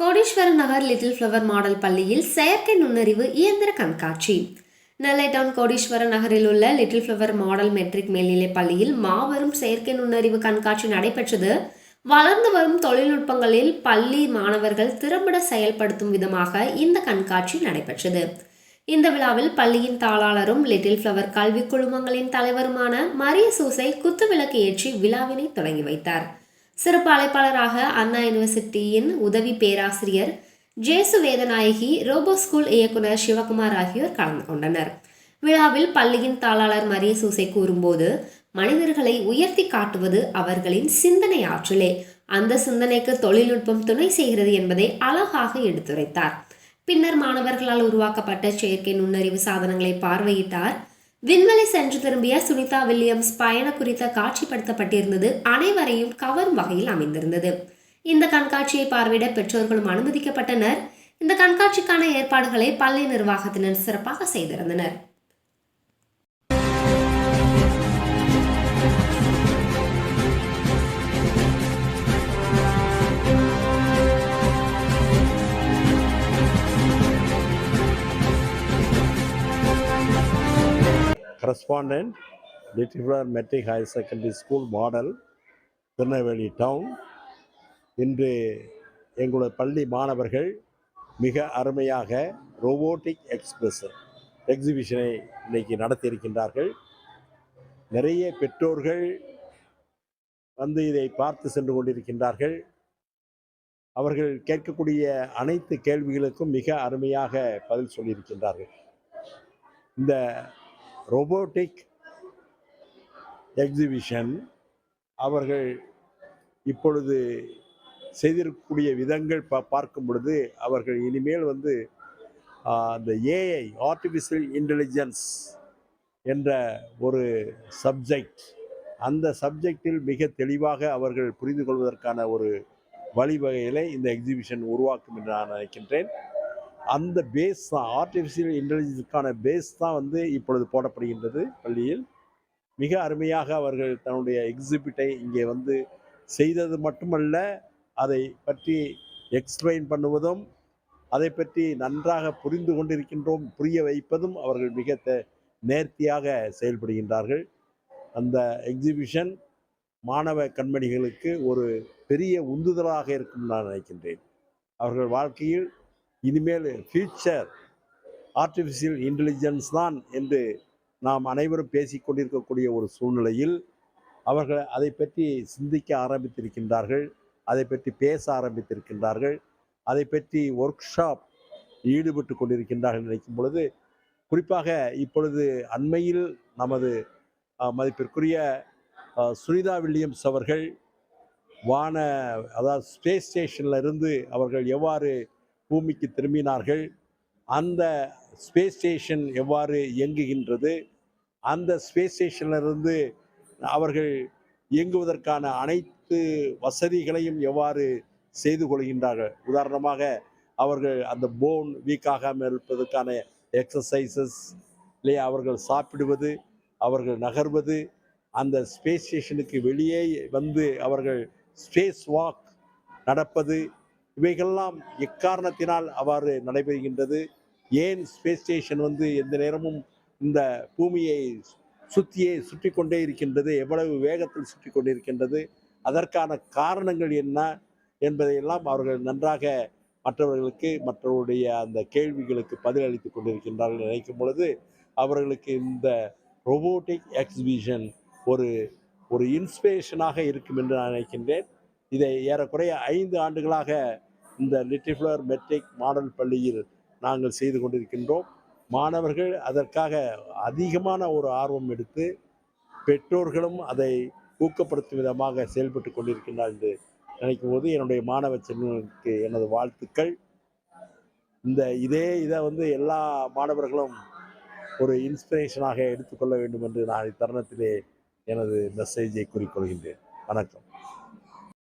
கோடீஸ்வரன் நகர் little flower model பள்ளியில் செயற்கை நுண்ணறிவு இயந்திர கண்காட்சி. நெல்லை டவுன் கோடீஸ்வரன் நகரில் உள்ள லிட்டில் ஃப்ளவர் மாடல் மெட்ரிக் மேல்நிலைப் பள்ளியில் மாபெரும் செயற்கை நுண்ணறிவு கண்காட்சி நடைபெற்றது. வளர்ந்து வரும் தொழில்நுட்பங்களில் பள்ளி மாணவர்கள் திறம்பட செயல்படுத்தும் விதமாக இந்த கண்காட்சி நடைபெற்றது. இந்த விழாவில் பள்ளியின் தாளாளரும் லிட்டில் ஃப்ளவர் கல்வி குழுமங்களின் தலைவருமான மரிய சூசை குத்துவிளக்கு ஏற்றி விழாவினை தொடங்கி வைத்தார். சிறப்பு அழைப்பாளராக அண்ணா யூனிவர்சிட்டியின் உதவி பேராசிரியர் ஜேசு வேதநாயகி ரோபோ ஸ்கூல் இயக்குனர் சிவகுமார் ஆகியோர் கலந்து கொண்டனர். விழாவில் பள்ளியின் தாளாளர் மரிய சூசை கூறும்போது மனிதர்களை உயர்த்தி காட்டுவது அவர்களின் சிந்தனை ஆற்றலே. அந்த சிந்தனைக்கு தொழில்நுட்பம் துணை செய்கிறது என்பதை அழகாக எடுத்துரைத்தார். பின்னர் மாணவர்களால் உருவாக்கப்பட்ட செயற்கை நுண்ணறிவு சாதனங்களை பார்வையிட்டார். விண்வெளி சென்று திரும்பிய சுனிதா வில்லியம்ஸ் பயண குறித்த காட்சிப்படுத்தப்பட்டிருந்தது. அனைவரையும் கவரும் வகையில் அமைந்திருந்தது. இந்த கண்காட்சியை பார்வையிட பெற்றோர்களும் அனுமதிக்கப்பட்டனர். இந்த கண்காட்சிக்கான ஏற்பாடுகளை பள்ளி நிர்வாகத்தினர் சிறப்பாக செய்திருந்தனர். Correspondent Little Flower Metric Higher Secondary model Tirunelveli town இன்று எங்களோட பள்ளி மாணவர்கள் மிக அருமையாக ரோபோட்டிக் எக்ஸ்பிரஸ் எக்ஸிபிஷனை இன்றைக்கி நடத்தியிருக்கின்றார்கள். நிறைய பெற்றோர்கள் வந்து இதை பார்த்து சென்று கொண்டிருக்கின்றார்கள். அவர்கள் கேட்கக்கூடிய அனைத்து கேள்விகளுக்கும் மிக அருமையாக பதில் சொல்லியிருக்கின்றார்கள். இந்த ரோபோட்டிக் எக்ஸிபிஷன் அவர்கள் இப்பொழுது செய்திருக்கக்கூடிய விதங்கள் பா பார்க்கும் பொழுது அவர்கள் இனிமேல் வந்து அந்த ஏஐ ஆர்டிஃபிஷியல் இன்டெலிஜென்ஸ் என்ற ஒரு சப்ஜெக்ட் அந்த சப்ஜெக்டில் மிக தெளிவாக அவர்கள் புரிந்து கொள்வதற்கான ஒரு வழிவகையிலே இந்த எக்ஸிபிஷன் உருவாக்கும் என்று நான் நினைக்கின்றேன். அந்த பேஸ் தான் ஆர்டிஃபிஷியல் இன்டெலிஜென்ஸுக்கான பேஸ் தான் வந்து இப்பொழுது போடப்படுகின்றது பள்ளியில். மிக அருமையாக அவர்கள் தன்னுடைய எக்ஸிபிட்டை இங்கே வந்து செய்தது மட்டுமல்ல அதை பற்றி எக்ஸ்பிளைன் பண்ணுவதும் அதை பற்றி நன்றாக புரிந்து கொண்டிருக்கின்றோம் புரிய வைப்பதும் அவர்கள் மிக நேர்த்தியாக செயல்படுகின்றார்கள். அந்த எக்ஸிபிஷன் மாணவ கண்மணிகளுக்கு ஒரு பெரிய உந்துதலாக இருக்கும் நான் நினைக்கின்றேன். அவர்கள் வாழ்க்கையில் இனிமேல் ஃபியூச்சர் ஆர்டிஃபிஷியல் இன்டெலிஜென்ஸ் தான் என்று நாம் அனைவரும் பேசிக்கொண்டிருக்கக்கூடிய ஒரு சூழ்நிலையில் அவர்கள் அதை பற்றி சிந்திக்க ஆரம்பித்திருக்கின்றார்கள் அதை பற்றி பேச ஆரம்பித்திருக்கின்றார்கள் அதை பற்றி ஒர்க் ஷாப் ஈடுபட்டு கொண்டிருக்கின்றார்கள் நினைக்கும் பொழுது குறிப்பாக இப்பொழுது அண்மையில் நமது மதிப்பிற்குரிய சுனிதா வில்லியம்ஸ் அவர்கள் வான அதாவது ஸ்பேஸ் ஸ்டேஷனில் இருந்து அவர்கள் எவ்வாறு பூமிக்கு திரும்பினார்கள். அந்த ஸ்பேஸ் ஸ்டேஷன் எவ்வாறு இயங்குகின்றது? அந்த ஸ்பேஸ் ஸ்டேஷனிலிருந்து அவர்கள் இயங்குவதற்கான அனைத்து வசதிகளையும் எவ்வாறு செய்து கொள்கின்றார்கள்? உதாரணமாக அவர்கள் அந்த போன் வீக்காகாமல் இருப்பதற்கான எக்ஸசைசஸ் இல்லையா அவர்கள் சாப்பிடுவது அவர்கள் நகர்வது அந்த ஸ்பேஸ் ஸ்டேஷனுக்கு வெளியே வந்து அவர்கள் ஸ்பேஸ் வாக் நடப்பது இவைகள்லாம் எக்காரணத்தினால் அவ்வாறு நடைபெறுகின்றது? ஏன் ஸ்பேஸ் ஸ்டேஷன் வந்து எந்த நேரமும் இந்த பூமியை சுற்றியே சுற்றி கொண்டே இருக்கின்றது? எவ்வளவு வேகத்தில் சுற்றி கொண்டிருக்கின்றது அதற்கான காரணங்கள் என்ன? என்பதையெல்லாம் அவர்கள் நன்றாக மற்றவர்களுக்கு மற்றவருடைய அந்த கேள்விகளுக்கு பதிலளித்து கொண்டிருக்கின்றார்கள் நினைக்கும் பொழுது அவர்களுக்கு இந்த ரொபோட்டிக் எக்ஸிபிஷன் ஒரு ஒரு இன்ஸ்பிரேஷனாக இருக்கும் என்று நான் நினைக்கின்றேன். இதை ஏறக்குறைய ஐந்து ஆண்டுகளாக இந்த லிட்டில் ஃப்ளவர் மெட்ரிக் மாடல் பள்ளியில் நாங்கள் செய்து கொண்டிருக்கின்றோம். மாணவர்கள் அதற்காக அதிகமான ஒரு ஆர்வம் எடுத்து பெற்றோர்களும் அதை ஊக்கப்படுத்தும் விதமாக செயல்பட்டு கொண்டிருக்கின்றார் என்று நினைக்கும் போது என்னுடைய மாணவ செல்வனுக்கு எனது வாழ்த்துக்கள். இந்த இதே இதை வந்து எல்லா மாணவர்களும் ஒரு இன்ஸ்பிரேஷனாக எடுத்துக்கொள்ள வேண்டும் என்று நான் இத்தருணத்திலே எனது மெசேஜை குறிக்கொள்கின்றேன் வணக்கம்.